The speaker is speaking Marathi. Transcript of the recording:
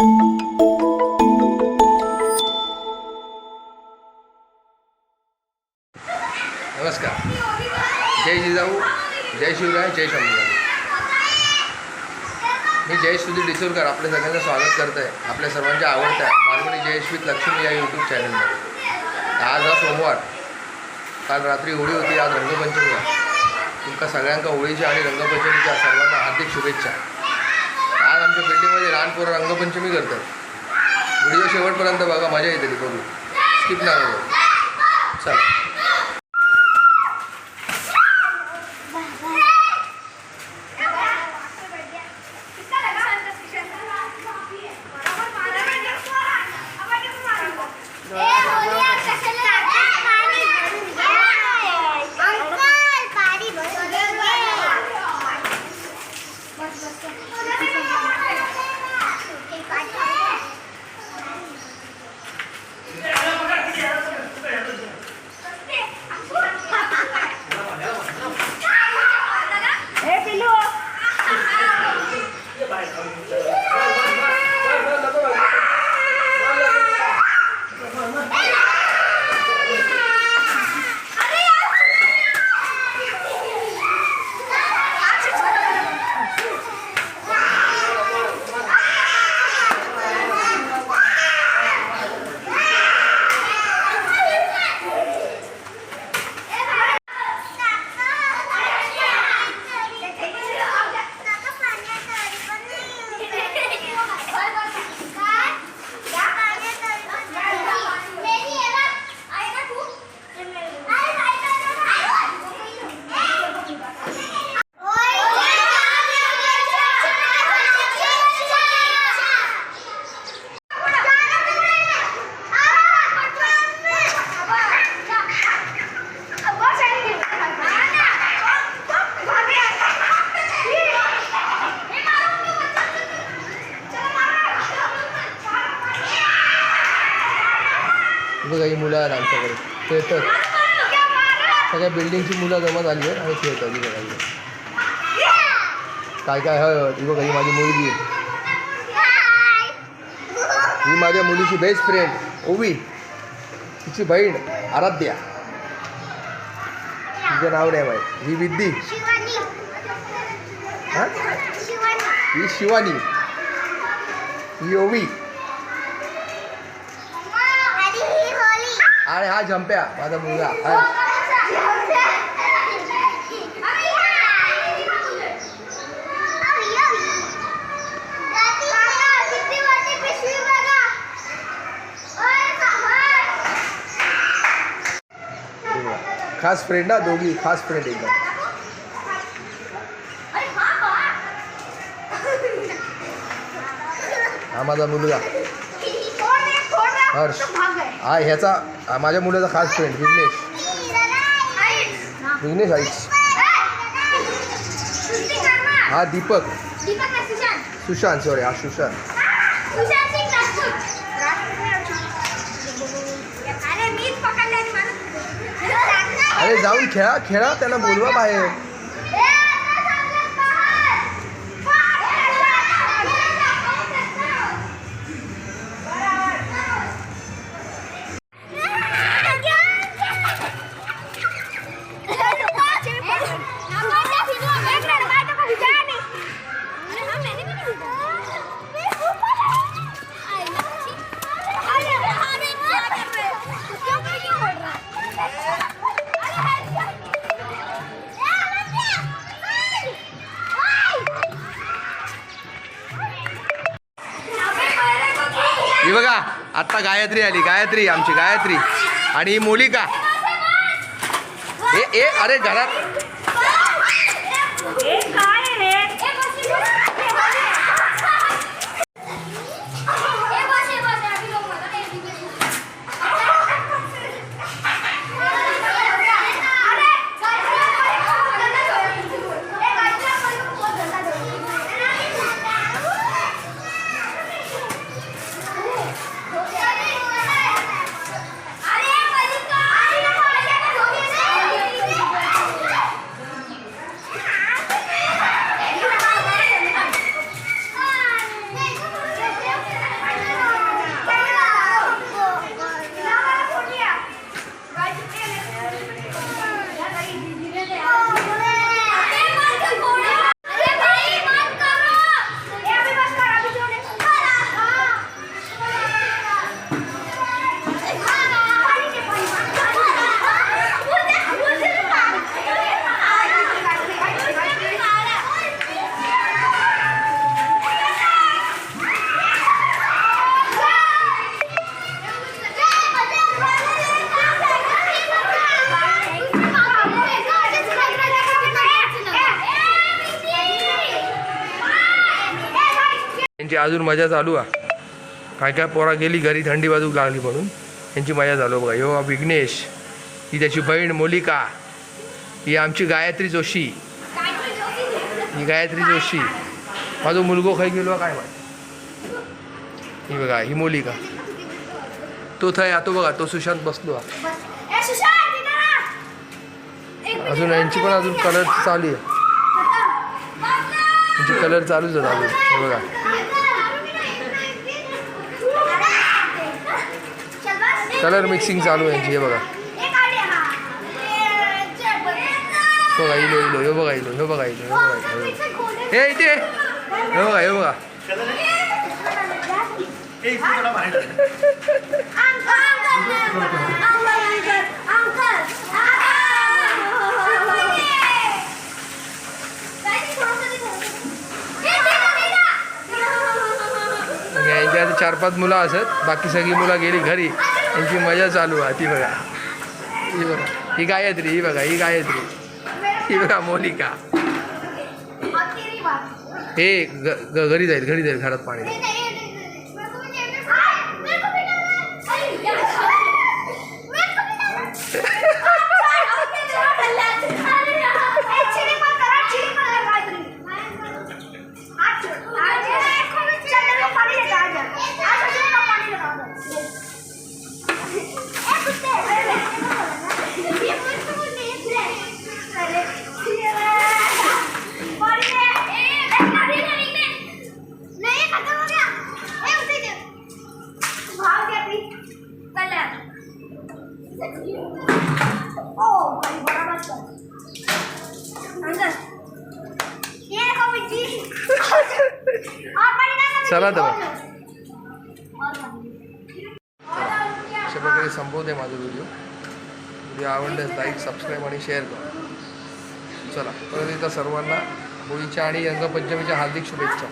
नमस्कार. जय जिजाऊ जय शिवराय जय शंभूराय मी जय सुधीर डिचोरकर आपल्या सगळ्यांचं स्वागत करत आहे आपल्या सर्वांच्या आवडत्या मालवणी जयश्वीत लक्ष्मी या यूट्यूब चॅनलमध्ये आज हा सोमवार. काल रात्री होळी होती आज रंगपंचमी आहे. तुमका सगळ्यांका होळीच्या आणि रंगपंचमीच्या सर्वांना हार्दिक शुभेच्छा. आमच्या बिल्डिंगमध्ये लहान पोरं रंगपंचमी करतात. व्हिडिओ शेवटपर्यंत बघा मजा येते ती बघू स्किप नाही करू. बघा ही मुलं आहेत आमच्याकडे. खेळतात सगळ्या बिल्डिंगची मुलं जमा झाली आहेत आणि खेळतात ही बघा ही. काय काय हय ही बघा ही माझी मुलगी आहे. ही माझ्या मुलीची बेस्ट फ्रेंड ओवी. तिची बहीण आराध्या. तिचं नाव नाही माहीत. ही विद्दी हां? ही शिवानी. ही ओवी. आणि हा झंप्या माझा मुलगा. खास फ्रेंड हा दोघी खास फ्रेंड एकदम हा माझा मुलगा. हर्ष. हा ह्याचा माझ्या मुलाचा खास फ्रेंड विघ्नेश. विघ्नेश आईच हा दीपक. सुशांत सॉरी हा सुशांत. अरे अरे जाऊन खेळा खेळा त्यांना बोलवा बाहेर. आता गायत्री आली गायत्री आमची गायत्री. आणि ही मोलिका. ए ए अरे घरात अजून मजा चालू आहे काय काय पोरा गेली घरी थंडी बाजूक लागली म्हणून. यांची मजा चालू बघा. ह्यो विघ्नेश ही त्याची बहीण मोलिका ही आमची गायत्री जोशी. ही गायत्री जोशी. माझा मुलगो खै गेलो काय माहिती? ही बघा ही मोलिका. तो थंय आता बघा तो सुशांत बसलो हा. अजून यांची पण अजून कलर चालू आहे. यांची कलर चालूच आहे अजून. बघा. कलर मिक्सिंग चालू आहे यांची हे बघा. बघा इलो इलो ह्यो बघा इलो ह्यो बघा इलो ह्यो बघा इलो. हे इथे. हे बघा हे बघा. यांच्या चार पाच मुलं असत बाकी सगळी मुलं गेली घरी. यांची मजा चालू आहे ती बघा. ही बघा. ही गायत्री ही बघा ही गायत्री. ही बघा मोनिका. हे घरी जाईल घरी जाईल घरात पाणी. चला तर. अशा प्रकारे संपवते माझा व्हिडिओ व्हिडिओ आवडल्यास लाईक सबस्क्राईब आणि शेअर करा. चला परत एकदा सर्वांना होळीच्या आणि रंगपंचमीच्या हार्दिक शुभेच्छा.